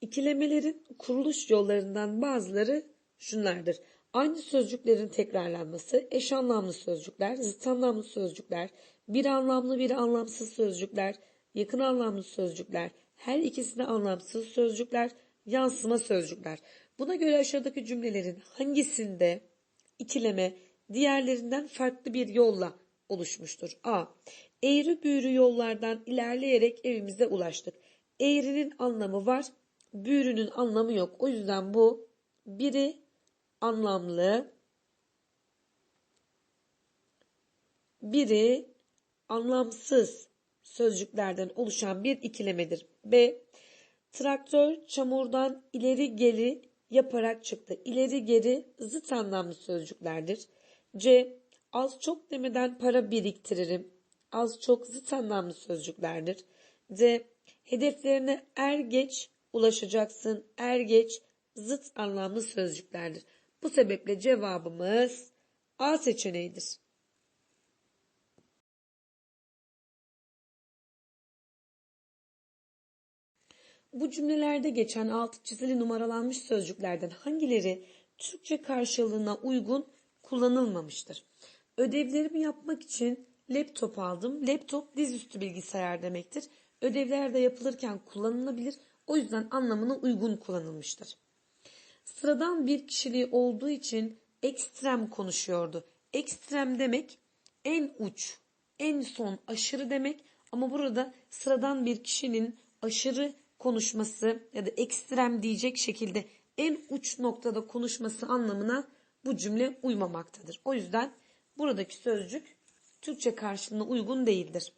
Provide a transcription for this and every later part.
İkilemelerin kuruluş yollarından bazıları şunlardır. Aynı sözcüklerin tekrarlanması, eş anlamlı sözcükler, zıt anlamlı sözcükler, bir anlamlı bir anlamsız sözcükler, yakın anlamlı sözcükler, her ikisi de anlamsız sözcükler, yansıma sözcükler. Buna göre aşağıdaki cümlelerin hangisinde ikileme diğerlerinden farklı bir yolla oluşmuştur? A. Eğri büğrü yollardan ilerleyerek evimize ulaştık. Eğrinin anlamı var, büğrünün anlamı yok. O yüzden bu biri anlamlı, biri anlamsız sözcüklerden oluşan bir ikilemedir. B. Traktör çamurdan ileri geri yaparak çıktı. İleri geri zıt anlamlı sözcüklerdir. C. Az çok demeden para biriktiririm. Az çok zıt anlamlı sözcüklerdir. D. Hedeflerine er geç ulaşacaksın. Er geç zıt anlamlı sözcüklerdir. Bu sebeple cevabımız A seçeneğidir. Bu cümlelerde geçen altı çizili numaralanmış sözcüklerden hangileri Türkçe karşılığına uygun kullanılmamıştır? Ödevlerimi yapmak için laptop aldım. Laptop dizüstü bilgisayar demektir. Ödevler de yapılırken kullanılabilir. O yüzden anlamına uygun kullanılmıştır. Sıradan bir kişiliği olduğu için ekstrem konuşuyordu. Ekstrem demek en uç, en son, aşırı demek ama burada sıradan bir kişinin aşırı konuşması ya da ekstrem diyecek şekilde en uç noktada konuşması anlamına bu cümle uymamaktadır. O yüzden buradaki sözcük Türkçe karşılığına uygun değildir.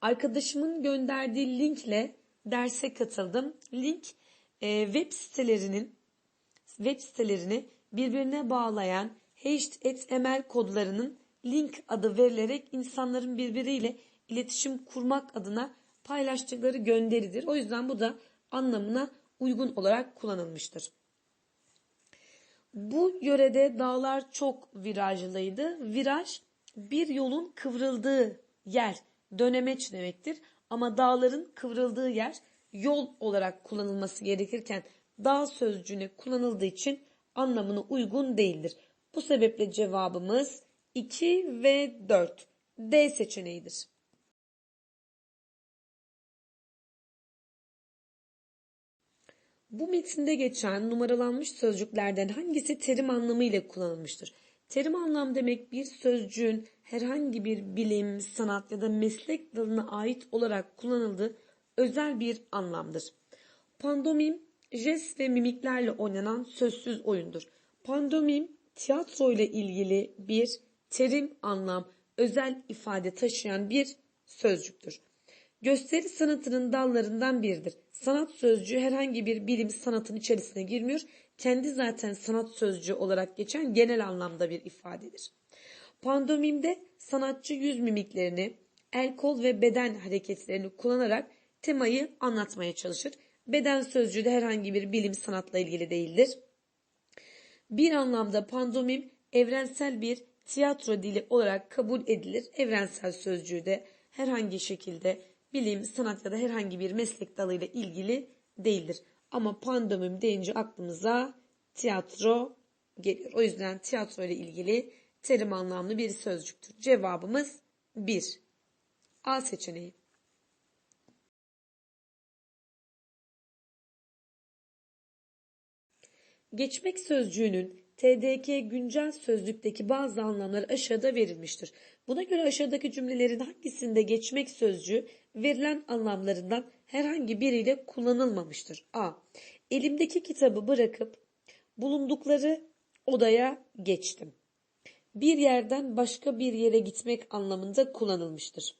Arkadaşımın gönderdiği linkle derse katıldım. Link e, web sitelerinin web sitelerini birbirine bağlayan HTML kodlarının link adı verilerek insanların birbiriyle iletişim kurmak adına paylaştıkları gönderidir. O yüzden bu da anlamına uygun olarak kullanılmıştır. Bu yörede dağlar çok virajlıydı. Viraj bir yolun kıvrıldığı yer, dönemeç demektir. Ama dağların kıvrıldığı yer yol olarak kullanılması gerekirken dağ sözcüğüne kullanıldığı için anlamına uygun değildir. Bu sebeple cevabımız 2 ve 4. D seçeneğidir. Bu metinde geçen numaralanmış sözcüklerden hangisi terim anlamı ile kullanılmıştır? Terim anlam demek bir sözcüğün herhangi bir bilim, sanat ya da meslek dalına ait olarak kullanıldığı özel bir anlamdır. Pandomim, jest ve mimiklerle oynanan sözsüz oyundur. Pandomim, tiyatro ile ilgili bir terim anlam, özel ifade taşıyan bir sözcüktür. Gösteri sanatının dallarından biridir. Sanat sözcüğü herhangi bir bilim sanatın içerisine girmiyor. Kendi zaten sanat sözcüğü olarak geçen genel anlamda bir ifadedir. Pandomimde sanatçı yüz mimiklerini, el kol ve beden hareketlerini kullanarak temayı anlatmaya çalışır. Beden sözcüğü de herhangi bir bilim sanatla ilgili değildir. Bir anlamda pandomim evrensel bir tiyatro dili olarak kabul edilir. Evrensel sözcüğü de herhangi şekilde bilim, sanat ya da herhangi bir meslek dalıyla ilgili değildir. Ama pandomim deyince aklımıza tiyatro geliyor. O yüzden tiyatro ile ilgili terim anlamlı bir sözcüktür. Cevabımız 1. A seçeneği. Geçmek sözcüğünün TDK güncel sözlükteki bazı anlamları aşağıda verilmiştir. Buna göre aşağıdaki cümlelerin hangisinde geçmek sözcüğü verilen anlamlarından herhangi biriyle kullanılmamıştır? A. Elimdeki kitabı bırakıp bulundukları odaya geçtim. Bir yerden başka bir yere gitmek anlamında kullanılmıştır.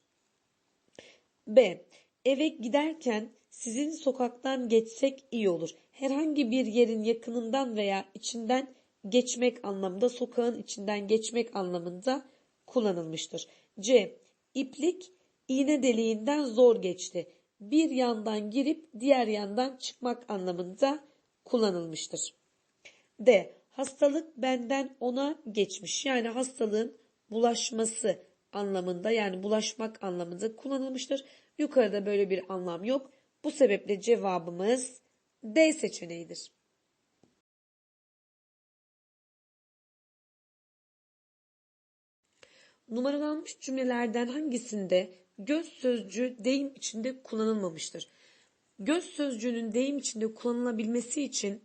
B. Eve giderken sizin sokaktan geçsek iyi olur. Herhangi bir yerin yakınından veya içinden geçmek anlamında, sokağın içinden geçmek anlamında kullanılmıştır. C. İplik iğne deliğinden zor geçti. Bir yandan girip diğer yandan çıkmak anlamında kullanılmıştır. D. Hastalık benden ona geçmiş. Yani hastalığın bulaşması anlamında yani bulaşmak anlamında kullanılmıştır. Yukarıda böyle bir anlam yok. Bu sebeple cevabımız D seçeneğidir. Numaralanmış cümlelerden hangisinde göz sözcüğü deyim içinde kullanılmamıştır? Göz sözcüğünün deyim içinde kullanılabilmesi için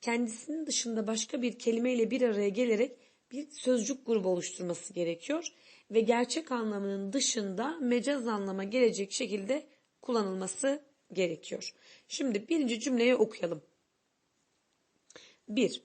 kendisinin dışında başka bir kelimeyle bir araya gelerek bir sözcük grubu oluşturması gerekiyor ve gerçek anlamının dışında mecaz anlama gelecek şekilde kullanılması gerekiyor. Şimdi birinci cümleyi okuyalım. 1.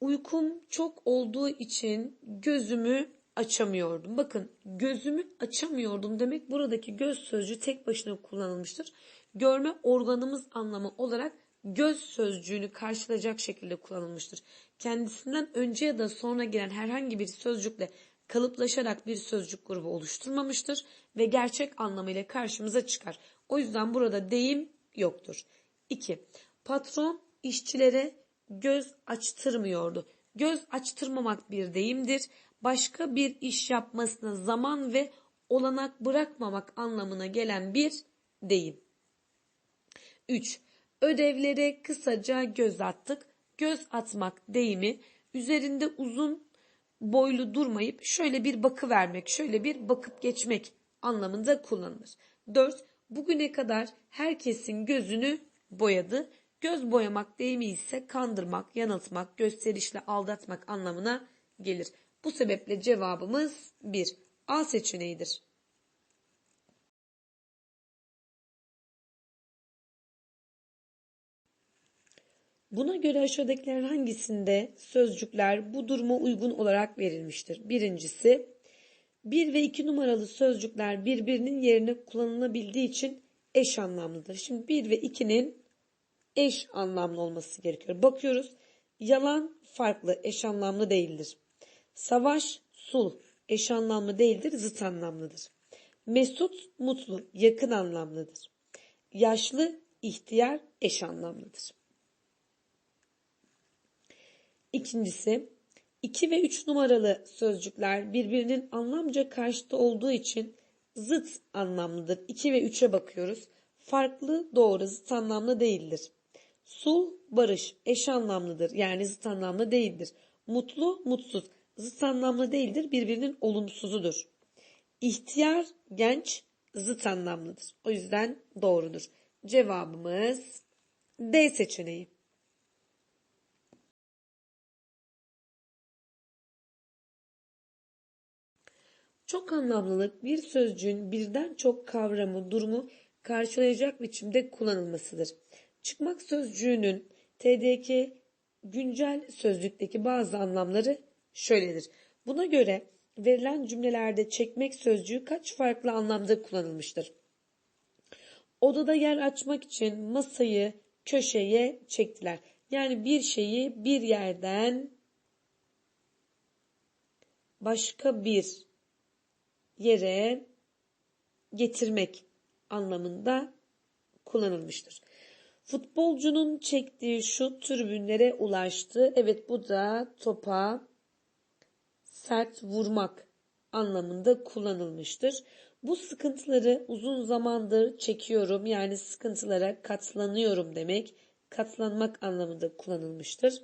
Uykum çok olduğu için gözümü açamıyordum. Bakın gözümü açamıyordum demek buradaki göz sözcüğü tek başına kullanılmıştır. Görme organımız anlamı olarak göz sözcüğünü karşılayacak şekilde kullanılmıştır. Kendisinden önce ya da sonra gelen herhangi bir sözcükle kalıplaşarak bir sözcük grubu oluşturmamıştır ve gerçek anlamıyla karşımıza çıkar. O yüzden burada deyim yoktur. 2. Patron işçilere göz açtırmıyordu. Göz açtırmamak bir deyimdir. Başka bir iş yapmasına zaman ve olanak bırakmamak anlamına gelen bir deyim. 3. Ödevlere kısaca göz attık. Göz atmak deyimi üzerinde uzun boylu durmayıp şöyle bir bakı vermek, şöyle bir bakıp geçmek anlamında kullanılır. 4. Bugüne kadar herkesin gözünü boyadı. Göz boyamak deyimi ise kandırmak, yanıltmak, gösterişle aldatmak anlamına gelir. Bu sebeple cevabımız 1. A seçeneğidir. Buna göre aşağıdakilerin hangisinde sözcükler bu duruma uygun olarak verilmiştir? Birincisi, 1 ve 2 numaralı sözcükler birbirinin yerine kullanılabildiği için eş anlamlıdır. Şimdi 1 ve 2'nin eş anlamlı olması gerekiyor. Bakıyoruz. Yalan farklı, eş anlamlı değildir. Savaş, sulh eş anlamlı değildir, zıt anlamlıdır. Mesut, mutlu, yakın anlamlıdır. Yaşlı, ihtiyar, eş anlamlıdır. İkincisi, 2 ve 3 numaralı sözcükler birbirinin anlamca karşıtı olduğu için zıt anlamlıdır. 2 ve 3'e bakıyoruz. Farklı, doğru, zıt anlamlı değildir. Sul, barış, eş anlamlıdır. Yani zıt anlamlı değildir. Mutlu, mutsuz, zıt anlamlı değildir. Birbirinin olumsuzudur. İhtiyar, genç, zıt anlamlıdır. O yüzden doğrudur. Cevabımız D seçeneği. Çok anlamlılık bir sözcüğün birden çok kavramı, durumu karşılayacak biçimde kullanılmasıdır. Çıkmak sözcüğünün TDK güncel sözlükteki bazı anlamları şöyledir. Buna göre verilen cümlelerde çekmek sözcüğü kaç farklı anlamda kullanılmıştır? Odada yer açmak için masayı köşeye çektiler. Yani bir şeyi bir yerden başka bir yere getirmek anlamında kullanılmıştır. Futbolcunun çektiği şut tribünlere ulaştı. Evet bu da topa sert vurmak anlamında kullanılmıştır. Bu sıkıntıları uzun zamandır çekiyorum yani sıkıntılara katlanıyorum demek katlanmak anlamında kullanılmıştır.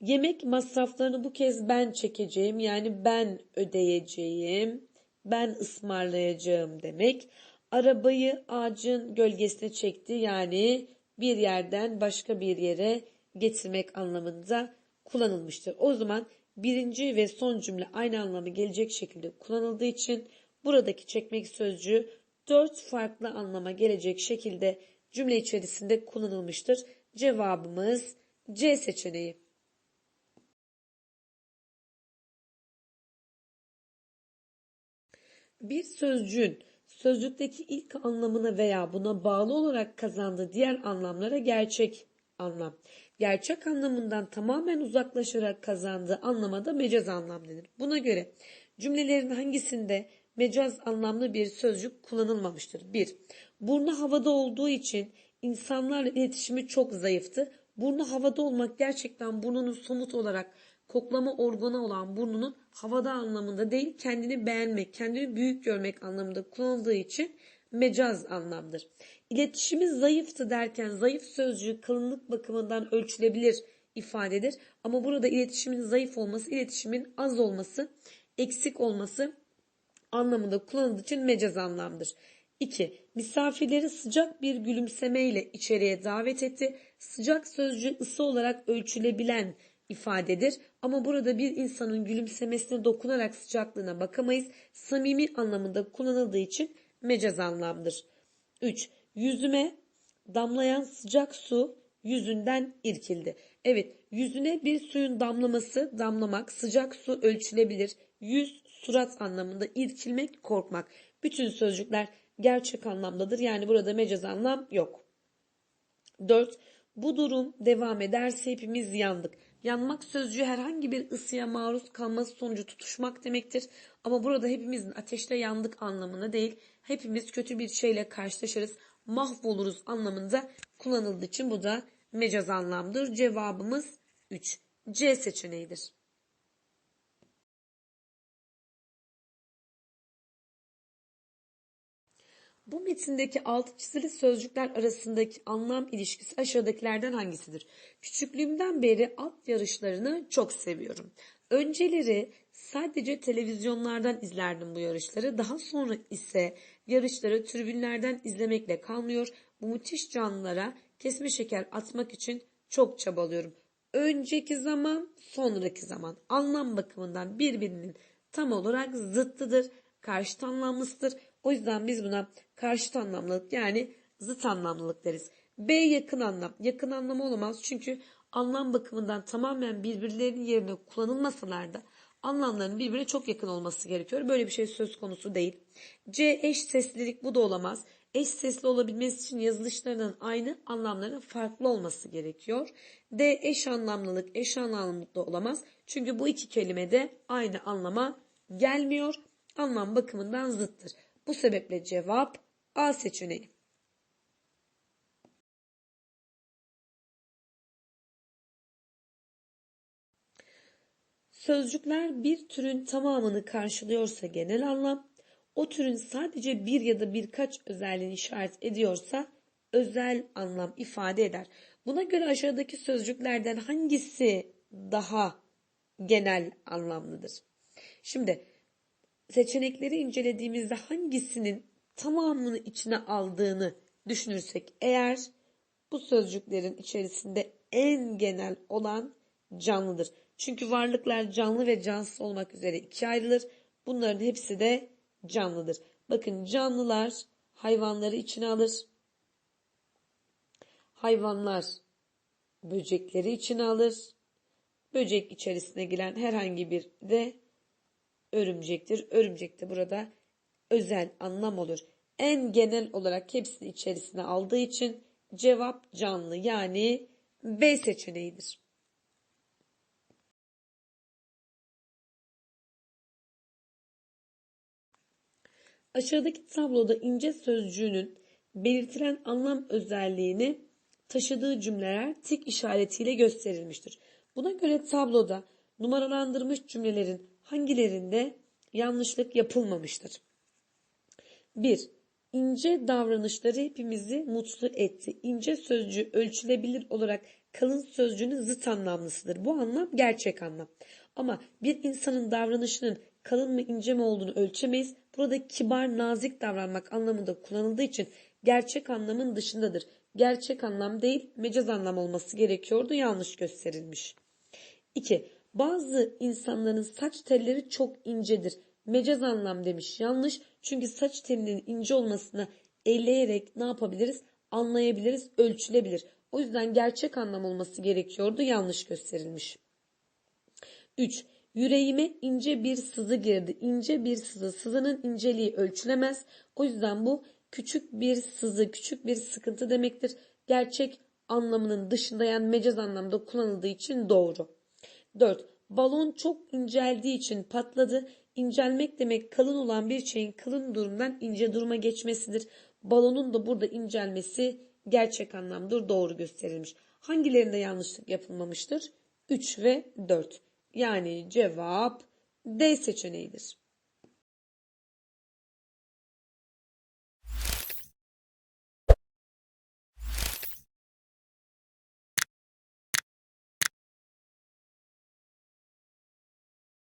Yemek masraflarını bu kez ben çekeceğim yani ben ödeyeceğim, ben ısmarlayacağım demek. Arabayı ağacın gölgesine çekti yani bir yerden başka bir yere getirmek anlamında kullanılmıştır. O zaman birinci ve son cümle aynı anlamı gelecek şekilde kullanıldığı için buradaki çekmek sözcüğü dört farklı anlama gelecek şekilde cümle içerisinde kullanılmıştır. Cevabımız C seçeneği. Bir sözcüğün sözcükteki ilk anlamına veya buna bağlı olarak kazandığı diğer anlamlara gerçek anlam. Gerçek anlamından tamamen uzaklaşarak kazandığı anlama da mecaz anlam denir. Buna göre cümlelerin hangisinde mecaz anlamlı bir sözcük kullanılmamıştır? 1. Burnu havada olduğu için insanlarla iletişimi çok zayıftı. Burnu havada olmak gerçekten burnunun somut olarak koklama organı olan burnunun havada anlamında değil kendini beğenmek, kendini büyük görmek anlamında kullanıldığı için mecaz anlamdır. İletişimi zayıftı derken zayıf sözcüğü kalınlık bakımından ölçülebilir ifadedir. Ama burada iletişimin zayıf olması, iletişimin az olması, eksik olması anlamında kullanıldığı için mecaz anlamdır. 2. Misafirleri sıcak bir gülümsemeyle içeriye davet etti. Sıcak sözcüğü ısı olarak ölçülebilen ifadedir. Ama burada bir insanın gülümsemesine dokunarak sıcaklığına bakamayız. Samimi anlamında kullanıldığı için mecaz anlamdır. 3. Yüzüme damlayan sıcak su yüzünden irkildi. Evet, yüzüne bir suyun damlaması, damlamak, sıcak su ölçülebilir. Yüz, surat anlamında irkilmek, korkmak. Bütün sözcükler gerçek anlamdadır. Yani burada mecaz anlam yok. 4. Bu durum devam ederse hepimiz yandık. Yanmak sözcüğü herhangi bir ısıya maruz kalması sonucu tutuşmak demektir. Ama burada hepimizin ateşte yandık anlamına değil, hepimiz kötü bir şeyle karşılaşırız, mahvoluruz anlamında kullanıldığı için bu da mecaz anlamdır. Cevabımız 3. C seçeneğidir. Bu metindeki altı çizili sözcükler arasındaki anlam ilişkisi aşağıdakilerden hangisidir? Küçüklüğümden beri at yarışlarını çok seviyorum. Önceleri sadece televizyonlardan izlerdim bu yarışları. Daha sonra ise yarışları tribünlerden izlemekle kalmıyor. Bu müthiş canlılara kesme şeker atmak için çok çabalıyorum. Önceki zaman, sonraki zaman anlam bakımından birbirinin tam olarak zıttıdır, karşıt anlamlısıdır. O yüzden biz buna karşıt anlamlılık yani zıt anlamlılık deriz. B yakın anlam. Yakın anlamı olamaz çünkü anlam bakımından tamamen birbirlerinin yerine kullanılmasalar da anlamların birbirine çok yakın olması gerekiyor. Böyle bir şey söz konusu değil. C eş seslilik bu da olamaz. Eş sesli olabilmesi için yazılışlarının aynı anlamların farklı olması gerekiyor. D eş anlamlılık eş anlamlılık da olamaz. Çünkü bu iki kelime de aynı anlama gelmiyor. Anlam bakımından zıttır. Bu sebeple cevap A seçeneği. Sözcükler bir türün tamamını karşılıyorsa genel anlam, o türün sadece bir ya da birkaç özelliğini işaret ediyorsa özel anlam ifade eder. Buna göre aşağıdaki sözcüklerden hangisi daha genel anlamlıdır? Şimdi seçenekleri incelediğimizde hangisinin tamamını içine aldığını düşünürsek eğer bu sözcüklerin içerisinde en genel olan canlıdır. Çünkü varlıklar canlı ve cansız olmak üzere ikiye ayrılır. Bunların hepsi de canlıdır. Bakın canlılar hayvanları içine alır. Hayvanlar böcekleri içine alır. Böcek içerisine giren herhangi bir de örümcektir. Örümcek de burada özel anlam olur. En genel olarak hepsini içerisine aldığı için cevap canlı yani B seçeneğidir. Aşağıdaki tabloda ince sözcüğünün belirtilen anlam özelliğini taşıdığı cümleler tik işaretiyle gösterilmiştir. Buna göre tabloda numaralandırmış cümlelerin hangilerinde yanlışlık yapılmamıştır? 1. İnce davranışları hepimizi mutlu etti. İnce sözcüğü ölçülebilir olarak kalın sözcüğünün zıt anlamlısıdır. Bu anlam gerçek anlam. Ama bir insanın davranışının kalın mı ince mi olduğunu ölçemeyiz. Burada kibar, nazik davranmak anlamında kullanıldığı için gerçek anlamın dışındadır. Gerçek anlam değil, mecaz anlam olması gerekiyordu. Yanlış gösterilmiş. 2. Bazı insanların saç telleri çok incedir. Mecaz anlam demiş. Yanlış. Çünkü saç telinin ince olmasını elleyerek ne yapabiliriz? Anlayabiliriz, ölçülebilir. O yüzden gerçek anlam olması gerekiyordu. Yanlış gösterilmiş. 3. Yüreğime ince bir sızı girdi. İnce bir sızı. Sızının inceliği ölçülemez. O yüzden bu küçük bir sızı, küçük bir sıkıntı demektir. Gerçek anlamının dışında yani mecaz anlamda kullanıldığı için doğru. 4. Balon çok inceldiği için patladı. İncelmek demek kalın olan bir şeyin kalın durumdan ince duruma geçmesidir. Balonun da burada incelmesi gerçek anlamdır doğru gösterilmiş. Hangilerinde yanlışlık yapılmamıştır? 3 ve 4. Yani cevap D seçeneğidir.